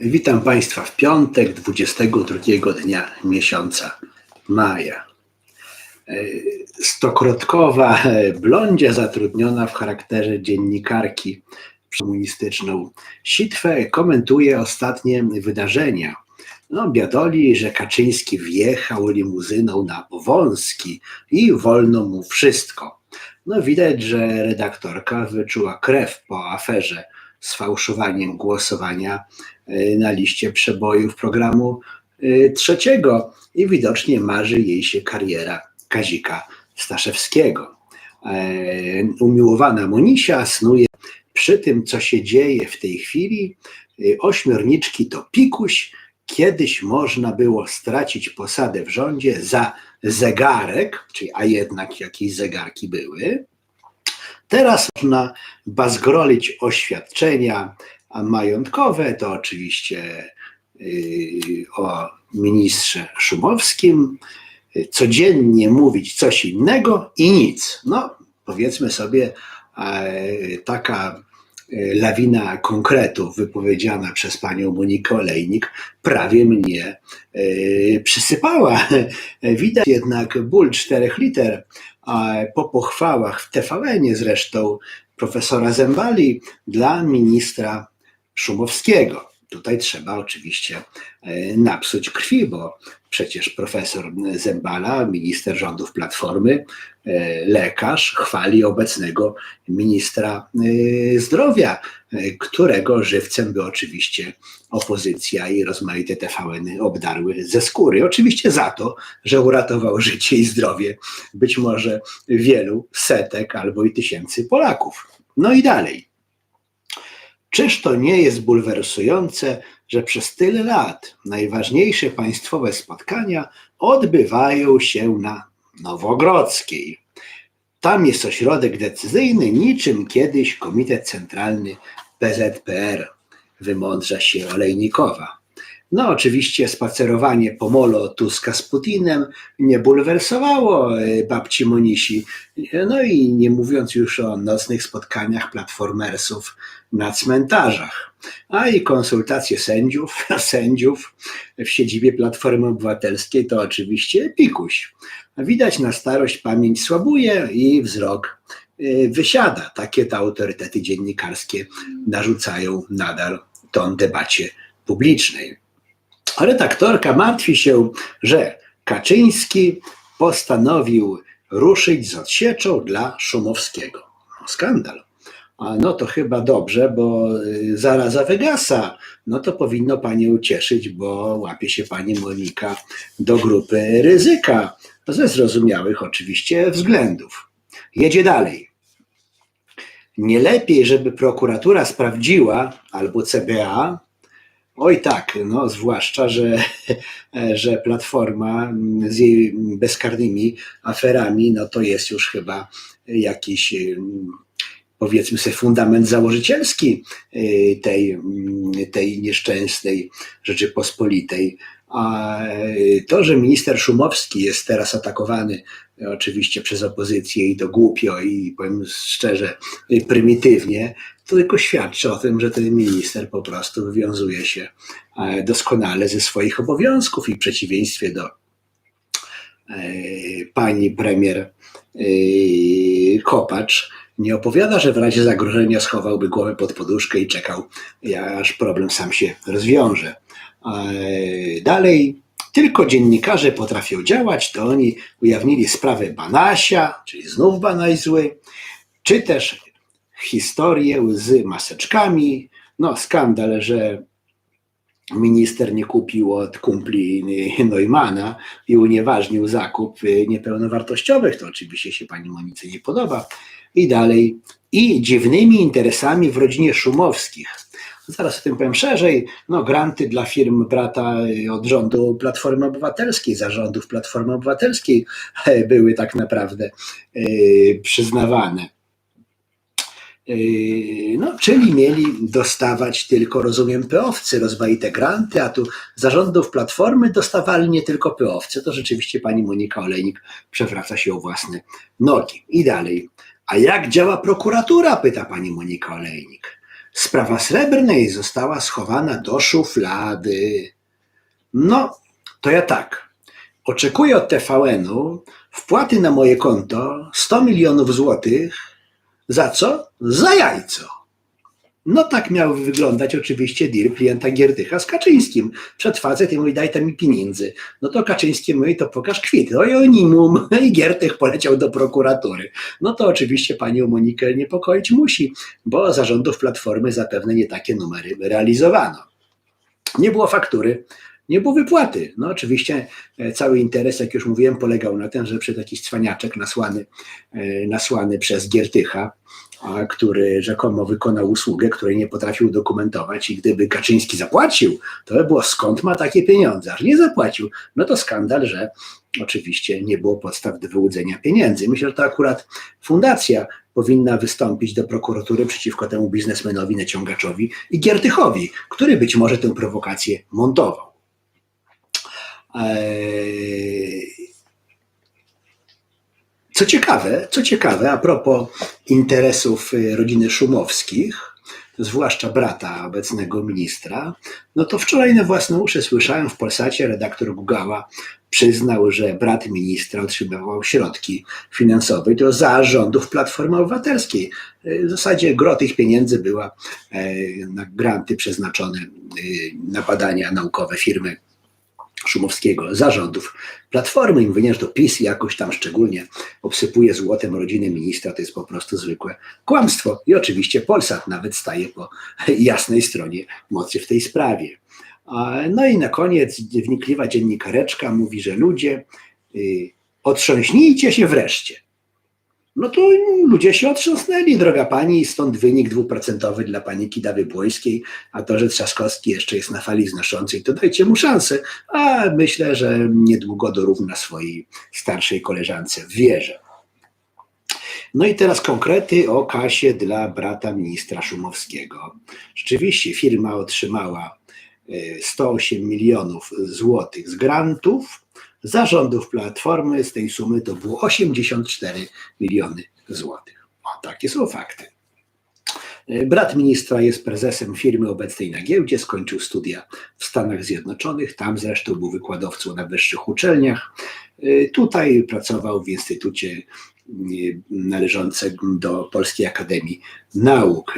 Witam Państwa w piątek, 22 dnia miesiąca maja. E, Stokrotkowa blondzia zatrudniona w charakterze dziennikarki komunistyczną sitwę komentuje ostatnie wydarzenia. No, biadoli, że Kaczyński wjechał limuzyną na Powązki i wolno mu wszystko. No widać, że redaktorka wyczuła krew po aferze z fałszowaniem głosowania y, na liście przebojów programu y, trzeciego i widocznie marzy jej się kariera Kazika Staszewskiego. E, Umiłowana Monisia snuje przy tym, co się dzieje w tej chwili. Ośmiorniczki to pikuś. Kiedyś można było stracić posadę w rządzie za zegarek, czyli a jednak jakieś zegarki były. Teraz można bazgrolić oświadczenia majątkowe, to oczywiście yy, o ministrze Szumowskim, yy, codziennie mówić coś innego i nic. No, powiedzmy sobie, e, taka lawina konkretów wypowiedziana przez panią Monikę Olejnik prawie mnie przysypała. Widać jednak ból czterech liter, po pochwałach w TVN-ie zresztą profesora Zembali dla ministra Szumowskiego. Tutaj trzeba oczywiście e, napsuć krwi, bo przecież profesor Zembala, minister rządów Platformy, e, lekarz, chwali obecnego ministra e, zdrowia, którego żywcem by oczywiście opozycja i rozmaite TVN-y obdarły ze skóry. Oczywiście za to, że uratował życie i zdrowie być może wielu setek albo i tysięcy Polaków. No i dalej. Czyż to nie jest bulwersujące, że przez tyle lat najważniejsze państwowe spotkania odbywają się na Nowogrodzkiej? Tam jest ośrodek decyzyjny, niczym kiedyś Komitet Centralny PZPR, wymądrza się Olejnikowa. No, oczywiście spacerowanie po molo Tuska z Putinem nie bulwersowało e, babci Monisi. No i nie mówiąc już o nocnych spotkaniach platformersów na cmentarzach, a i konsultacje sędziów, sędziów w siedzibie Platformy Obywatelskiej to oczywiście pikuś. Widać na starość pamięć słabuje i wzrok y, wysiada. Takie to autorytety dziennikarskie narzucają nadal ton debacie publicznej. A redaktorka martwi się, że Kaczyński postanowił ruszyć z odsieczą dla Szumowskiego. No, skandal. A no to chyba dobrze, bo y, zaraza wygasa. No to powinno Panią cieszyć, bo łapie się Pani Monika do grupy ryzyka. Ze zrozumiałych oczywiście względów. Jedzie dalej. Nie lepiej, żeby prokuratura sprawdziła, albo CBA, oj tak, no zwłaszcza, że, że Platforma z jej bezkarnymi aferami, no to jest już chyba jakiś powiedzmy sobie, fundament założycielski y, tej, mm, tej nieszczęsnej Rzeczypospolitej. A y, to, że minister Szumowski jest teraz atakowany y, oczywiście przez opozycję i to głupio i powiem szczerze, prymitywnie, to tylko świadczy o tym, że ten minister po prostu wywiązuje się e, doskonale ze swoich obowiązków i w przeciwieństwie do e, pani premier e, Kopacz nie opowiada, że w razie zagrożenia schowałby głowę pod poduszkę i czekał, aż problem sam się rozwiąże. Dalej, tylko dziennikarze potrafią działać, to oni ujawnili sprawę Banasia, czyli znów Banaś zły, czy też historię z maseczkami. No, skandal, że minister nie kupił od kumpli Neumana i unieważnił zakup niepełnowartościowych, to oczywiście się pani Monice nie podoba. I dalej, i dziwnymi interesami w rodzinie Szumowskich. Zaraz o tym powiem szerzej. No, granty dla firm brata od rządu Platformy Obywatelskiej, zarządów Platformy Obywatelskiej e, były tak naprawdę y, przyznawane. Yy, No, czyli mieli dostawać tylko, rozumiem, peowcy rozmaite granty, a tu zarządów Platformy dostawali nie tylko peowcy. To rzeczywiście pani Monika Olejnik przewraca się o własne nogi. I dalej. A jak działa prokuratura? Pyta pani Monika Olejnik. Sprawa srebrnej została schowana do szuflady. No, to ja tak. Oczekuję od TVN-u wpłaty na moje konto 100 milionów złotych. Za co? Za jajco. No tak miał wyglądać oczywiście deal klienta Giertycha z Kaczyńskim. Przed facet i mówi, daj tam mi pieniędzy. No to Kaczyński mówi, to pokaż kwit. No i onimum. I Giertych poleciał do prokuratury. No to oczywiście panią Monikę niepokoić musi, bo zarządów Platformy zapewne nie takie numery realizowano. Nie było faktury, nie było wypłaty. No oczywiście e, cały interes, jak już mówiłem, polegał na tym, że przed jakiś cwaniaczek nasłany, e, nasłany przez Giertycha, który rzekomo wykonał usługę, której nie potrafił dokumentować i gdyby Kaczyński zapłacił, to by było skąd ma takie pieniądze, aż nie zapłacił, no to skandal, że oczywiście nie było podstaw do wyłudzenia pieniędzy. Myślę, że to akurat fundacja powinna wystąpić do prokuratury przeciwko temu biznesmenowi, naciągaczowi i Giertychowi, który być może tę prowokację montował. Eee, Co ciekawe, co ciekawe, a propos interesów y, rodziny Szumowskich, zwłaszcza brata obecnego ministra, no to wczoraj na własne uszy słyszałem w Polsacie redaktor Gugała przyznał, że brat ministra otrzymywał środki finansowe i to za rządów Platformy Obywatelskiej. Y, W zasadzie gro tych pieniędzy była e, na granty przeznaczone y, na badania naukowe firmy Szumowskiego, zarządów Platformy. I mówienie, że to PiS jakoś tam szczególnie obsypuje złotem rodziny ministra, to jest po prostu zwykłe kłamstwo. I oczywiście Polsat nawet staje po jasnej stronie mocy w tej sprawie. No i na koniec wnikliwa dziennikareczka mówi, że ludzie, y, otrząśnijcie się wreszcie. No to ludzie się otrząsnęli, droga pani, stąd wynik dwuprocentowy dla pani Kidawy Błońskiej, a to, że Trzaskowski jeszcze jest na fali znoszącej, to dajcie mu szansę, a myślę, że niedługo dorówna swojej starszej koleżance w wierze. No i teraz konkrety o kasie dla brata ministra Szumowskiego. Rzeczywiście firma otrzymała e, 108 milionów złotych z grantów, zarządów Platformy z tej sumy to było 84 miliony złotych. O, takie są fakty. E, Brat ministra jest prezesem firmy obecnej na giełdzie, skończył studia w Stanach Zjednoczonych, tam zresztą był wykładowcą na wyższych uczelniach. E, Tutaj pracował w instytucie e, należącym do Polskiej Akademii Nauk.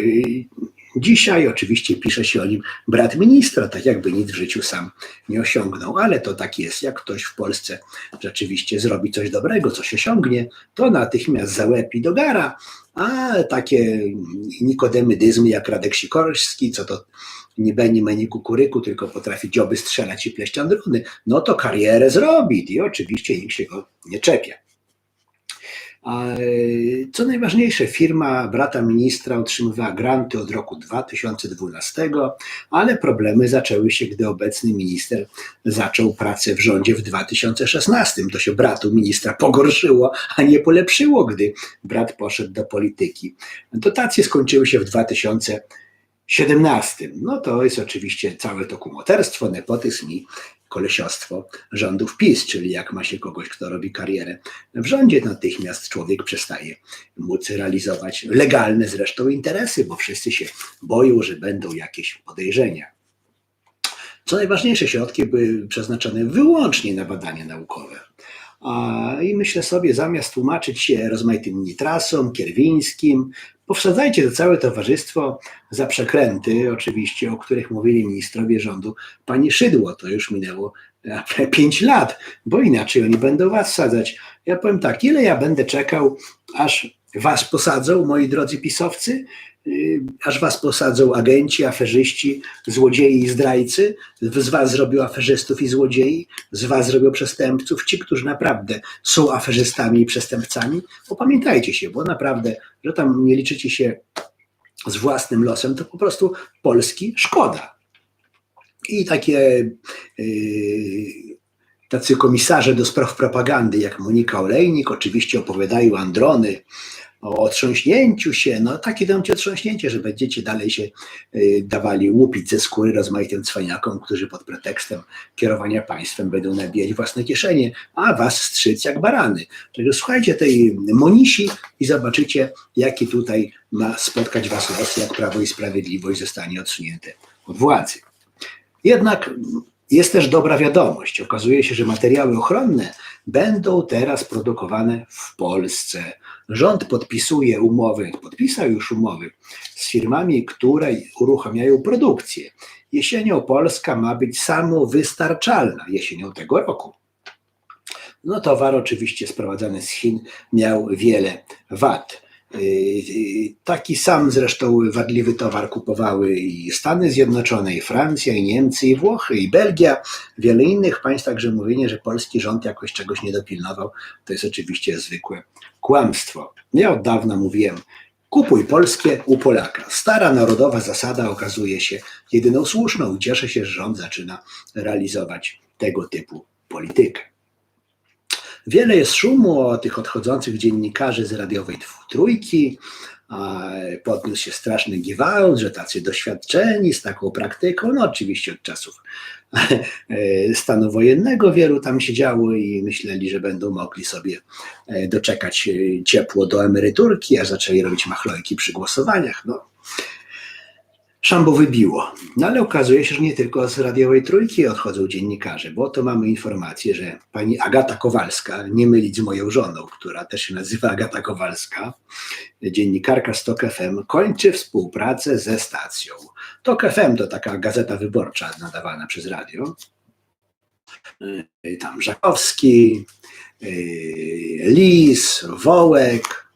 Dzisiaj oczywiście pisze się o nim brat ministra, tak jakby nic w życiu sam nie osiągnął, ale to tak jest, jak ktoś w Polsce rzeczywiście zrobi coś dobrego, coś osiągnie, to natychmiast załepi do gara, a takie nikodemydyzmy jak Radek Sikorski, co to nie będzie menu kukuryku, tylko potrafi dzioby strzelać i pleść andruny, no to karierę zrobi i oczywiście nikt się go nie czepia. E, Co najważniejsze, firma brata ministra otrzymywała granty od roku 2012, ale problemy zaczęły się, gdy obecny minister zaczął pracę w rządzie w 2016. To się bratu ministra pogorszyło, a nie polepszyło, gdy brat poszedł do polityki. Dotacje skończyły się w 2017. No to jest oczywiście całe to kumoterstwo, nepotyzm i kolesiostwo rządów PiS, czyli jak ma się kogoś, kto robi karierę w rządzie, natychmiast człowiek przestaje móc realizować legalne zresztą interesy, bo wszyscy się boją, że będą jakieś podejrzenia. Co najważniejsze, środki były przeznaczone wyłącznie na badania naukowe. I myślę sobie, zamiast tłumaczyć się rozmaitym nitrasom, kierwińskim, powsadzajcie to całe towarzystwo za przekręty, oczywiście, o których mówili ministrowie rządu. Pani Szydło, to już minęło e, pięć lat, bo inaczej oni będą was sadzać. Ja powiem tak, ile ja będę czekał, aż was posadzą, moi drodzy pisowcy, aż was posadzą agenci, aferzyści, złodziei i zdrajcy, z was zrobią aferzystów i złodziei, z was zrobią przestępców, ci, którzy naprawdę są aferzystami i przestępcami, popamiętajcie się, bo naprawdę, że tam nie liczycie się z własnym losem, to po prostu Polski szkoda. I takie yy, tacy komisarze do spraw propagandy, jak Monika Olejnik, oczywiście opowiadają androny, o otrząśnięciu się, no takie będzie otrząśnięcie, że będziecie dalej się y, dawali łupić ze skóry rozmaitym cwaniakom, którzy pod pretekstem kierowania państwem będą nabijać własne kieszenie, a was strzyc jak barany. Także słuchajcie tej Monisi i zobaczycie, jaki tutaj ma spotkać was los, jak Prawo i Sprawiedliwość zostanie odsunięte od władzy. Jednak jest też dobra wiadomość. Okazuje się, że materiały ochronne będą teraz produkowane w Polsce. Rząd podpisuje umowy, podpisał już umowy z firmami, które uruchamiają produkcję. Jesienią Polska ma być samowystarczalna, jesienią tego roku. No towar oczywiście sprowadzany z Chin miał wiele wad. Yy, Taki sam zresztą wadliwy towar kupowały i Stany Zjednoczone, i Francja, i Niemcy, i Włochy, i Belgia, wiele innych państw, także mówienie, że polski rząd jakoś czegoś nie dopilnował, to jest oczywiście zwykłe kłamstwo. Ja od dawna mówiłem, kupuj polskie u Polaka. Stara narodowa zasada okazuje się jedyną słuszną. Cieszę się, że rząd zaczyna realizować tego typu politykę. Wiele jest szumu o tych odchodzących dziennikarzy z radiowej trójki. Podniósł się straszny giwałt, że tacy doświadczeni z taką praktyką, no oczywiście od czasów stanu wojennego wielu tam siedziało i myśleli, że będą mogli sobie e, doczekać e, ciepło do emeryturki, a zaczęli robić machlojki przy głosowaniach. No, Szambo wybiło. No ale okazuje się, że nie tylko z radiowej trójki odchodzą dziennikarze, bo to mamy informację, że pani Agata Kowalska, nie mylić z moją żoną, która też się nazywa Agata Kowalska, dziennikarka z TOK FM, kończy współpracę ze stacją. TOK FM to taka gazeta wyborcza nadawana przez radio. Tam Żakowski, yy, Lis, Wołek,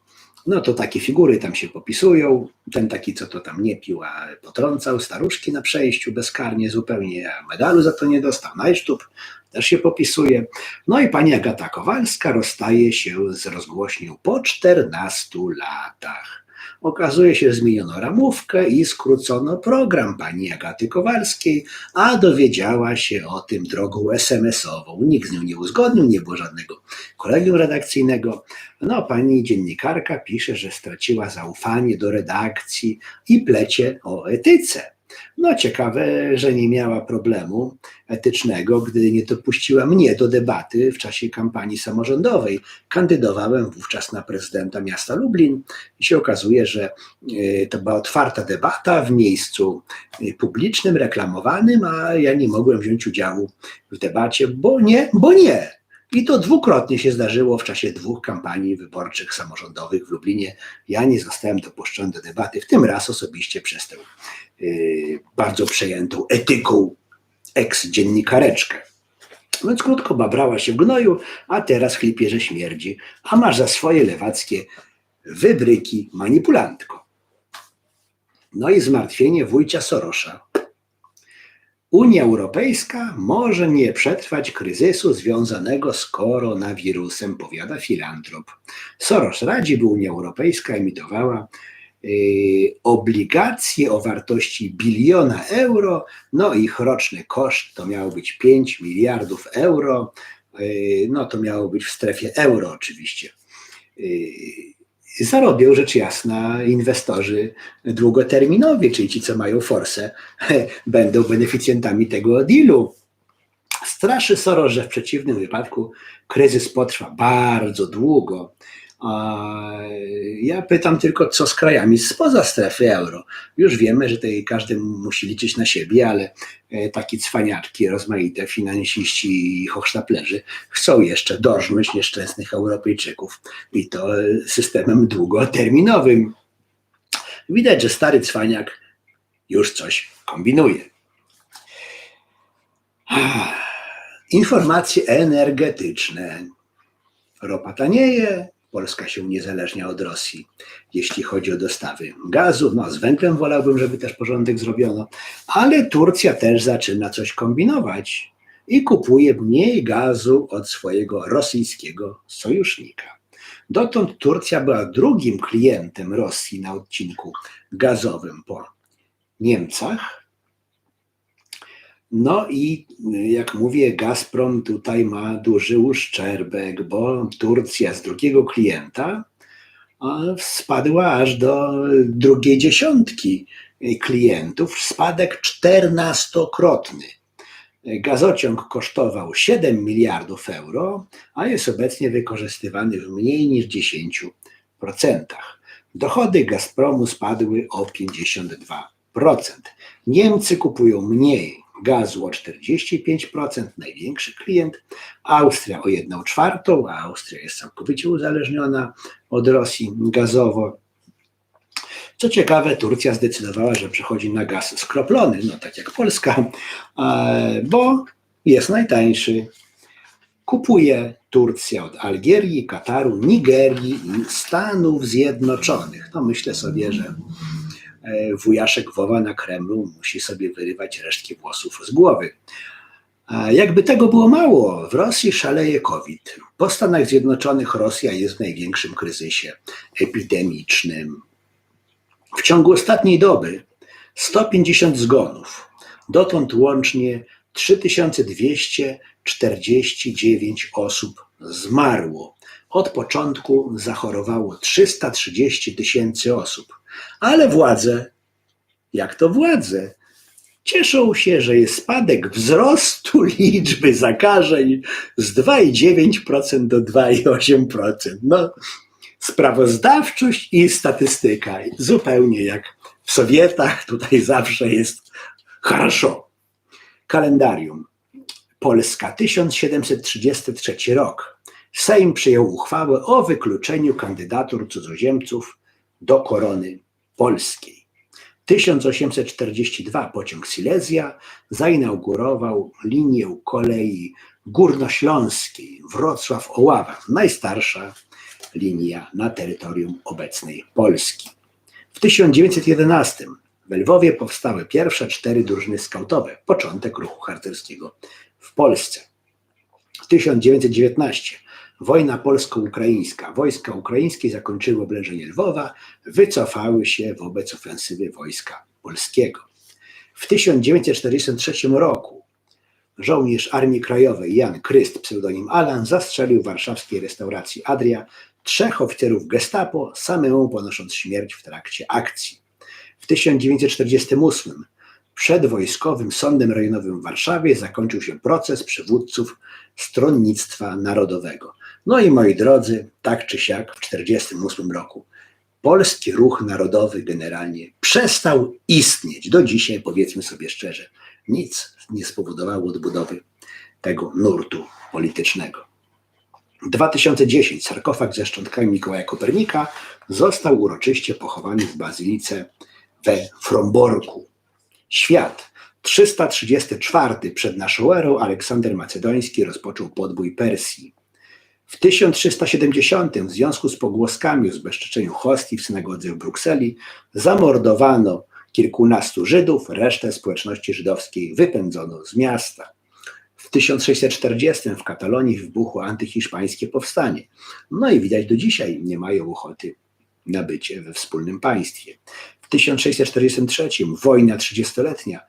no to takie figury tam się popisują. Ten taki, co to tam nie pił, a potrącał staruszki na przejściu bezkarnie zupełnie, a medalu za to nie dostał. Najsztub też się popisuje. No i pani Agata Kowalska rozstaje się z rozgłośnią po 14 latach. Okazuje się, zmieniono ramówkę i skrócono program pani Agaty Kowalskiej, a dowiedziała się o tym drogą SMS-ową. Nikt z nią nie uzgodnił, nie było żadnego kolegium redakcyjnego. No, pani dziennikarka pisze, że straciła zaufanie do redakcji i plecie o etyce. No, ciekawe, że nie miała problemu etycznego, gdy nie dopuściła mnie do debaty w czasie kampanii samorządowej. Kandydowałem wówczas na prezydenta miasta Lublin i się okazuje, że e, to była otwarta debata w miejscu e, publicznym, reklamowanym, a ja nie mogłem wziąć udziału w debacie, bo nie, bo nie. I to dwukrotnie się zdarzyło w czasie dwóch kampanii wyborczych samorządowych w Lublinie. Ja nie zostałem dopuszczony do debaty, w tym raz osobiście przez tę yy, bardzo przejętą etyką eks-dziennikareczkę. Więc krótko babrała się w gnoju, a teraz chlipie, że śmierdzi, a masz za swoje lewackie wybryki manipulantko. No i zmartwienie wujcia Sorosza. Unia Europejska może nie przetrwać kryzysu związanego z koronawirusem, powiada filantrop. Soros radzi, by Unia Europejska emitowała yy, obligacje o wartości biliona euro, no ich roczny koszt to miał być 5 miliardów euro, yy, no to miało być w strefie euro oczywiście. Yy, zarobią rzecz jasna inwestorzy długoterminowi, czyli ci, co mają forsę, będą beneficjentami tego dealu. Straszy Soros, że w przeciwnym wypadku kryzys potrwa bardzo długo. Ja pytam tylko, co z krajami spoza strefy euro. Już wiemy, że tutaj każdy musi liczyć na siebie, ale e, takie cwaniaczki, rozmaite finansiści i hochsztaplerzy chcą jeszcze dorżnąć nieszczęsnych Europejczyków i to systemem długoterminowym. Widać, że stary cwaniak już coś kombinuje. Informacje energetyczne. Ropa tanieje, Polska się uniezależnia od Rosji, jeśli chodzi o dostawy gazu. No, z węglem wolałbym, żeby też porządek zrobiono, ale Turcja też zaczyna coś kombinować i kupuje mniej gazu od swojego rosyjskiego sojusznika. Dotąd Turcja była drugim klientem Rosji na odcinku gazowym po Niemcach. No i jak mówię, Gazprom tutaj ma duży uszczerbek, bo Turcja z drugiego klienta spadła aż do drugiej dziesiątki klientów. Spadek czternastokrotny. Gazociąg kosztował 7 miliardów euro, a jest obecnie wykorzystywany w mniej niż 10%. Dochody Gazpromu spadły o 52%. Niemcy kupują mniej gazu o 45%, największy klient, Austria o 1 czwartą, a Austria jest całkowicie uzależniona od Rosji gazowo. Co ciekawe, Turcja zdecydowała, że przechodzi na gaz skroplony, no tak jak Polska, e, bo jest najtańszy. Kupuje Turcja od Algierii, Kataru, Nigerii i Stanów Zjednoczonych. No myślę sobie, że wujaszek Wowa na Kremlu musi sobie wyrywać resztki włosów z głowy. A jakby tego było mało, w Rosji szaleje COVID. Po Stanach Zjednoczonych Rosja jest w największym kryzysie epidemicznym. W ciągu ostatniej doby 150 zgonów, dotąd łącznie 3249 osób zmarło. Od początku zachorowało 330 tysięcy osób. Ale władze, jak to władze, cieszą się, że jest spadek wzrostu liczby zakażeń z 2,9% do 2,8%. No, sprawozdawczość i statystyka. Zupełnie jak w Sowietach, tutaj zawsze jest хорошо. Kalendarium. Polska 1733 rok. Sejm przyjął uchwałę o wykluczeniu kandydatur cudzoziemców do korony polskiej. 1842 pociąg Silesia zainaugurował linię kolei górnośląskiej Wrocław-Oława, najstarsza linia na terytorium obecnej Polski. W 1911 w Lwowie powstały pierwsze cztery drużyny skautowe, początek ruchu harcerskiego w Polsce. W 1919 wojna polsko-ukraińska. Wojska ukraińskie zakończyły oblężenie Lwowa, wycofały się wobec ofensywy wojska polskiego. W 1943 roku żołnierz Armii Krajowej Jan Kryst, pseudonim Alan, zastrzelił w warszawskiej restauracji Adria trzech oficerów gestapo, samemu ponosząc śmierć w trakcie akcji. W 1948 przed Wojskowym Sądem Rejonowym w Warszawie zakończył się proces przywódców Stronnictwa Narodowego. No i moi drodzy, tak czy siak w 1948 roku polski ruch narodowy generalnie przestał istnieć. Do dzisiaj, powiedzmy sobie szczerze, nic nie spowodowało odbudowy tego nurtu politycznego. 2010 sarkofag ze szczątkami Mikołaja Kopernika został uroczyście pochowany w bazylice we Fromborku. Świat 334 przed naszą erą Aleksander Macedoński rozpoczął podbój Persji. W 1370 w związku z pogłoskami o zbezczeczeniu hostii w synagodze w Brukseli zamordowano kilkunastu Żydów, resztę społeczności żydowskiej wypędzono z miasta. W 1640 w Katalonii wybuchło antyhiszpańskie powstanie. No i widać do dzisiaj nie mają ochoty na bycie we wspólnym państwie. W 1643 wojna trzydziestoletnia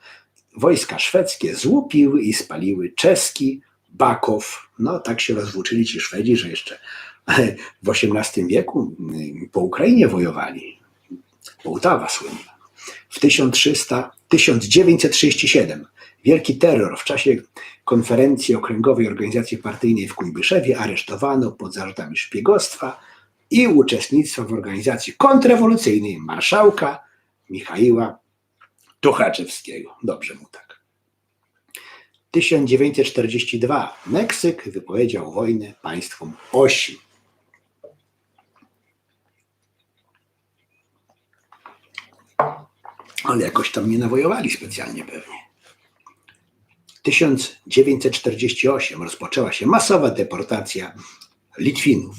wojska szwedzkie złupiły i spaliły czeski Bakow. No tak się rozwłóczyli ci Szwedzi, że jeszcze w XVIII wieku po Ukrainie wojowali. Połtawa słynna. W 1300, 1937 Wielki terror w czasie konferencji okręgowej organizacji partyjnej w Kujbyszewie aresztowano pod zarzutami szpiegostwa i uczestnictwa w organizacji kontrrewolucyjnej marszałka Michaiła Tuchaczewskiego. Dobrze mu tak. 1942 Meksyk wypowiedział wojnę państwom osi. Ale jakoś tam nie nawojowali specjalnie pewnie. 1948 rozpoczęła się masowa deportacja Litwinów.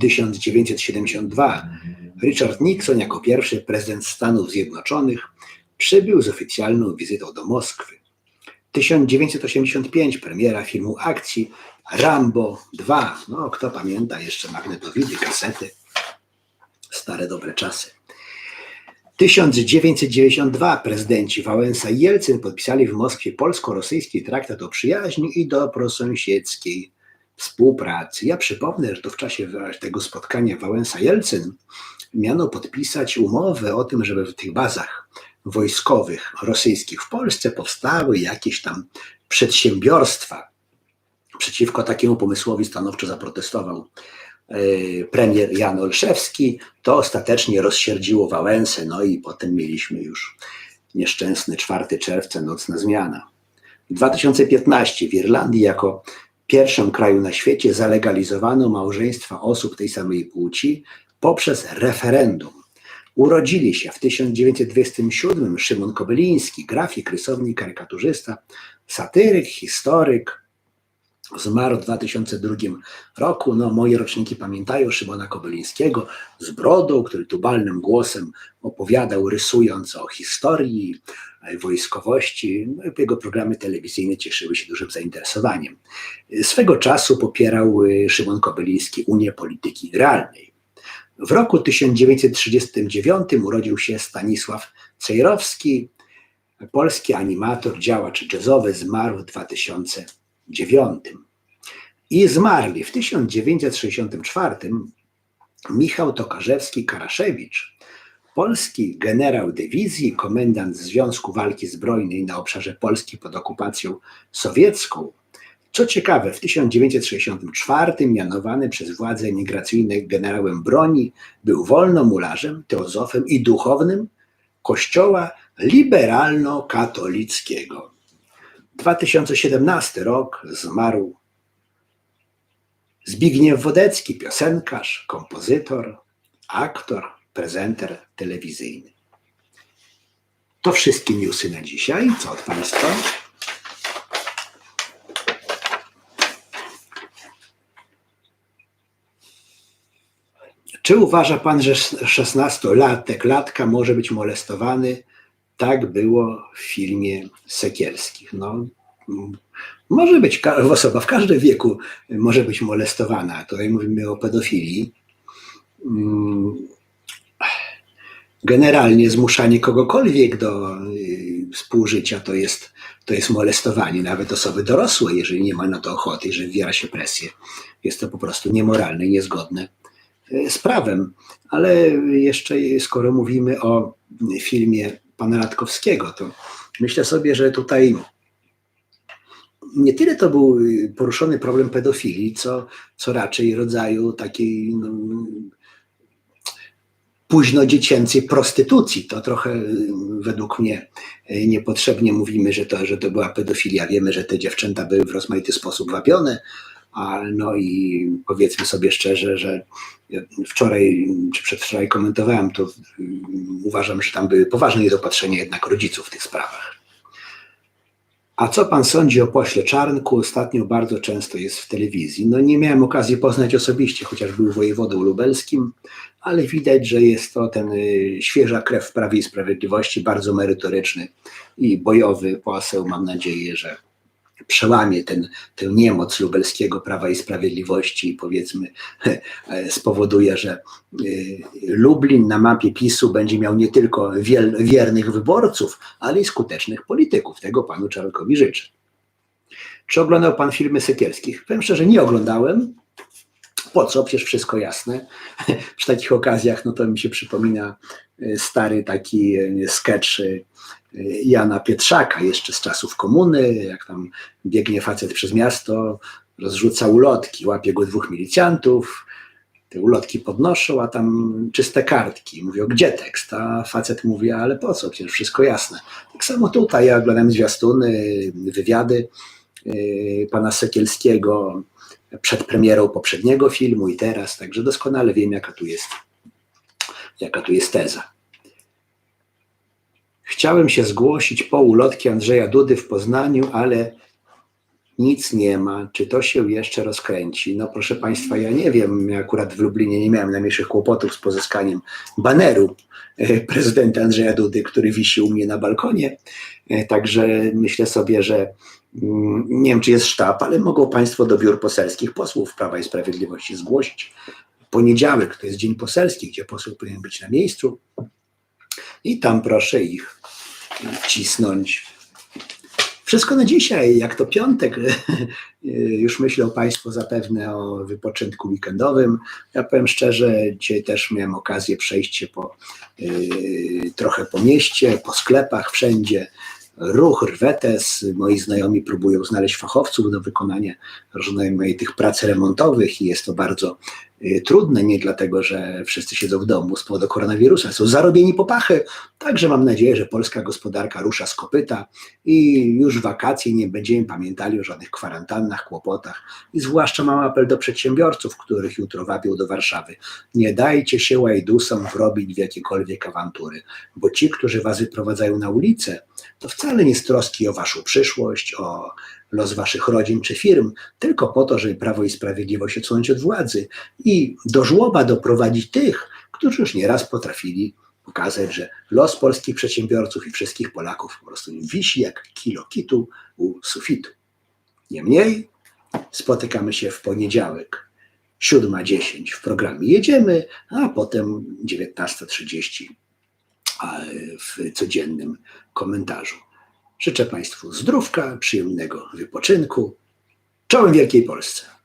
1972 Richard Nixon jako pierwszy prezydent Stanów Zjednoczonych przybył z oficjalną wizytą do Moskwy. 1985 premiera filmu akcji Rambo 2. No, kto pamięta jeszcze magnetowidy, kasety. Stare dobre czasy. 1992 prezydenci Wałęsa i Jelcyn podpisali w Moskwie polsko-rosyjski traktat o przyjaźni i dobrosąsiedzkiej współpracy. Ja przypomnę, że to w czasie tego spotkania Wałęsa-Jelcyn miano podpisać umowę o tym, żeby w tych bazach wojskowych rosyjskich w Polsce powstały jakieś tam przedsiębiorstwa. Przeciwko takiemu pomysłowi stanowczo zaprotestował e, premier Jan Olszewski. To ostatecznie rozsierdziło Wałęsę, no i potem mieliśmy już nieszczęsny 4 czerwca, nocna zmiana. 2015 w Irlandii jako pierwszym kraju na świecie zalegalizowano małżeństwa osób tej samej płci poprzez referendum. Urodzili się w 1927 Szymon Kobyliński, grafik, rysownik, karykaturzysta, satyryk, historyk. Zmarł w 2002 roku. No, moje roczniki pamiętają Szymona Kobylińskiego z brodą, który tubalnym głosem opowiadał, rysując o historii, wojskowości. No, jego programy telewizyjne cieszyły się dużym zainteresowaniem. Swego czasu popierał Szymon Kobyliński Unię Polityki Realnej. W roku 1939 urodził się Stanisław Cejrowski, polski animator, działacz jazzowy, zmarł w 2009. I zmarli w 1964 Michał Tokarzewski-Karaszewicz, polski generał dywizji, komendant Związku Walki Zbrojnej na obszarze Polski pod okupacją sowiecką, co ciekawe, w 1964 mianowany przez władze emigracyjne generałem broni, był wolnomularzem, teozofem i duchownym kościoła liberalno-katolickiego. 2017 rok zmarł Zbigniew Wodecki, piosenkarz, kompozytor, aktor, prezenter telewizyjny. To wszystkie newsy na dzisiaj. Co od Państwa? Czy uważa pan, że 16-latek, latka może być molestowany? Tak było w filmie Sekielskich. No, może być, osoba w każdym wieku może być molestowana. Tutaj mówimy o pedofilii. Generalnie zmuszanie kogokolwiek do y, współżycia to jest, to jest molestowanie, nawet osoby dorosłej, jeżeli nie ma na to ochoty, jeżeli wywiera się presję. Jest to po prostu niemoralne niezgodne z prawem. Ale jeszcze skoro mówimy o filmie pana Radkowskiego, to myślę sobie, że tutaj nie tyle to był poruszony problem pedofilii, co, co raczej rodzaju takiej no, późno dziecięcej prostytucji. To trochę według mnie niepotrzebnie mówimy, że to, że to była pedofilia. Wiemy, że te dziewczęta były w rozmaity sposób wabione, no i powiedzmy sobie szczerze, że wczoraj czy przedwczoraj komentowałem, to uważam, że tam były poważne niedopatrzenia jednak rodziców w tych sprawach. A co pan sądzi o pośle Czarnku? Ostatnio bardzo często jest w telewizji. No nie miałem okazji poznać osobiście, chociaż był wojewodą lubelskim, ale widać, że jest to ten y, świeża krew w Prawie i Sprawiedliwości, bardzo merytoryczny i bojowy poseł. Mam nadzieję, że przełamie ten, tę niemoc lubelskiego Prawa i Sprawiedliwości i powiedzmy spowoduje, że y, Lublin na mapie PiSu będzie miał nie tylko wiel, wiernych wyborców, ale i skutecznych polityków. Tego panu Czarnkowi życzę. Czy oglądał pan filmy Sekielskich? Powiem szczerze, nie oglądałem. Po co? Przecież wszystko jasne. Przy takich okazjach, no to mi się przypomina y, stary taki y, sketch Jana Pietrzaka, jeszcze z czasów komuny, jak tam biegnie facet przez miasto, rozrzuca ulotki, łapie go dwóch milicjantów, te ulotki podnoszą, a tam czyste kartki. Mówią, gdzie tekst? A facet mówi, ale po co? Przecież wszystko jasne. Tak samo tutaj, ja oglądam zwiastuny, wywiady yy, pana Sekielskiego przed premierą poprzedniego filmu i teraz, także doskonale wiem, jaka tu jest, jaka tu jest teza. Chciałem się zgłosić po ulotki Andrzeja Dudy w Poznaniu, ale nic nie ma. Czy to się jeszcze rozkręci? No proszę Państwa, ja nie wiem. Ja akurat w Lublinie nie miałem najmniejszych kłopotów z pozyskaniem baneru e, prezydenta Andrzeja Dudy, który wisi u mnie na balkonie. E, także myślę sobie, że mm, nie wiem, czy jest sztab, ale mogą Państwo do biur poselskich posłów Prawa i Sprawiedliwości zgłosić. Poniedziałek to jest dzień poselski, gdzie poseł powinien być na miejscu i tam proszę ich wcisnąć Wszystko na dzisiaj, jak to piątek. Już myślą Państwo zapewne o wypoczynku weekendowym. Ja powiem szczerze, dzisiaj też miałem okazję przejść się po, yy, trochę po mieście, po sklepach, wszędzie. Ruch, rwetes. Moi znajomi próbują znaleźć fachowców do wykonania tych prac remontowych i jest to bardzo trudne, nie dlatego, że wszyscy siedzą w domu z powodu koronawirusa, są zarobieni po pachy. Także mam nadzieję, że polska gospodarka rusza z kopyta i już wakacje nie będziemy pamiętali o żadnych kwarantannach, kłopotach. I zwłaszcza mam apel do przedsiębiorców, których jutro wabią do Warszawy. Nie dajcie się łajdusom wrobić w jakiekolwiek awantury, bo ci, którzy was wyprowadzają na ulicę, to wcale nie z troski o waszą przyszłość, o los waszych rodzin czy firm, tylko po to, żeby Prawo i Sprawiedliwość odsunąć od władzy i do żłoba doprowadzić tych, którzy już nieraz potrafili pokazać, że los polskich przedsiębiorców i wszystkich Polaków po prostu wisi jak kilo kitu u sufitu. Niemniej spotykamy się w poniedziałek 7.10 w programie Jedziemy, a potem 19.30 w codziennym komentarzu. Życzę Państwu zdrówka, przyjemnego wypoczynku. Czołem Wielkiej Polsce.